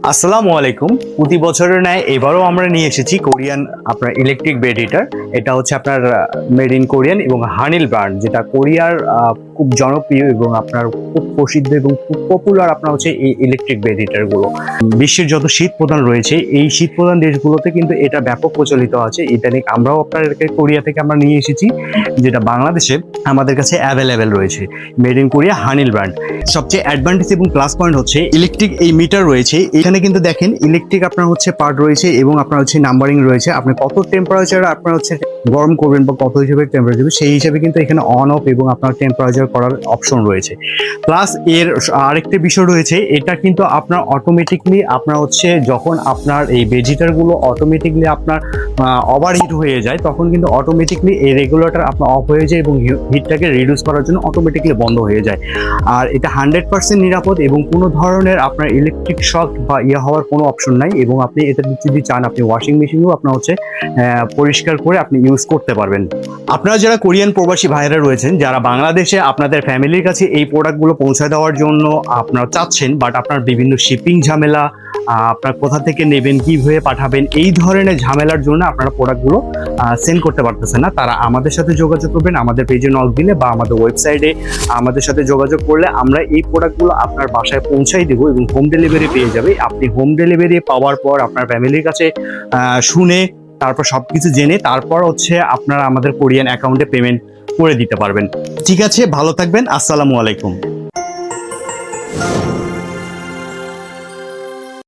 আসসালামু আলাইকুম। প্রতি বছরের ন্যায় এবারও আমরা নিয়ে এসেছি কোরিয়ান আপনার ইলেকট্রিক বেড হিটার এটা হচ্ছে আপনার মেড ইন কোরিয়ান এবং হানিল ব্র্যান্ড যেটা কোরিয়ার খুব জনপ্রিয় এবং আপনার খুব প্রসিদ্ধ এবং খুব পপুলার আপনার হচ্ছে এই ইলেকট্রিক বেড হিটারগুলো বিশ্বের যত শীত প্রধান রয়েছে, এই শীত প্রধান দেশগুলোতে কিন্তু এটা ব্যাপক প্রচলিত আছে। ইদানিং আমরাও আপনাদেরকে কোরিয়া থেকে আমরা নিয়ে এসেছি, যেটা বাংলাদেশে আমাদের কাছে অ্যাভেলেবেল রয়েছে। Made in Korea Hanil brand সবচেয়ে অ্যাডভান্টেজ এবং প্লাস পয়েন্ট হচ্ছে ইলেকট্রিক এই মিটার রয়েছে। এখানে কিন্তু দেখেন ইলেকট্রিক আপনার হচ্ছে পার্ট রয়েছে এবং আপনার হচ্ছে নাম্বারিং রয়েছে। আপনি কত টেম্পারেচার আপনার হচ্ছে গরম করবেন বা কত হিসেবে টেম্পারেচার সেই হিসাবে কিন্তু এখানে অন অফ এবং আপনার টেম্পারেচার করার অপশন রয়েছে। প্লাস এর আরেকটা বিষয় রয়েছে, এটা কিন্তু আপনার অটোমেটিকলি আপনার হচ্ছে যখন আপনার এই ভেজিটারগুলো অটোমেটিকলি আপনার ওভার হিট হয়ে যায়, তখন কিন্তু অটোমেটিকলি এই রেগুলেটর আপনার অফ হয়ে যায় এবং হিটটাকে রিডিউস করার জন্য অটোমেটিকলি বন্ধ হয়ে যায়। আর এটা হান্ড্রেড পার্সেন্ট নিরাপদ এবং কোনো ধরনের আপনার ইলেকট্রিক শক বা ইয়ে হওয়ার কোনো অপশন নাই এবং আপনি এটা যদি চান, আপনি ওয়াশিং মেশিনও আপনার হচ্ছে পরিষ্কার করে আপনি ইউজ করতে পারবেন। আপনারা যারা কোরিয়ান প্রবাসী ভাইরা রয়েছেন, যারা বাংলাদেশে আপনাদের ফ্যামিলির কাছে এই প্রোডাক্টগুলো পৌঁছে দেওয়ার জন্য আপনারা চাচ্ছেন বাট আপনার বিভিন্ন শিপিং ঝামেলা আপনার কোথা থেকে নেবেন কীভাবে পাঠাবেন, এই ধরনের ঝামেলার জন্য আপনারা প্রোডাক্টগুলো সেন্ড করতে পারতেছেন না। তারা আমাদের সাথে যোগাযোগ করবেন, আমাদের পেজে নক দিলে বা আমাদের ওয়েবসাইটে আমাদের সাথে যোগাযোগ করলে আমরা এই প্রোডাক্টগুলো আপনার বাসায় পৌঁছাই দেবো এবং হোম ডেলিভারি পেয়ে যাবে। আপনি হোম ডেলিভারি পাওয়ার পর আপনার ফ্যামিলির কাছে শুনে, তারপর সব কিছু জেনে, তারপর হচ্ছে আপনারা আমাদের কোরিয়ান অ্যাকাউন্টে পেমেন্ট করে দিতে পারবেন। ঠিক আছে ভালো থাকবেন আসসালামু আলাইকুম।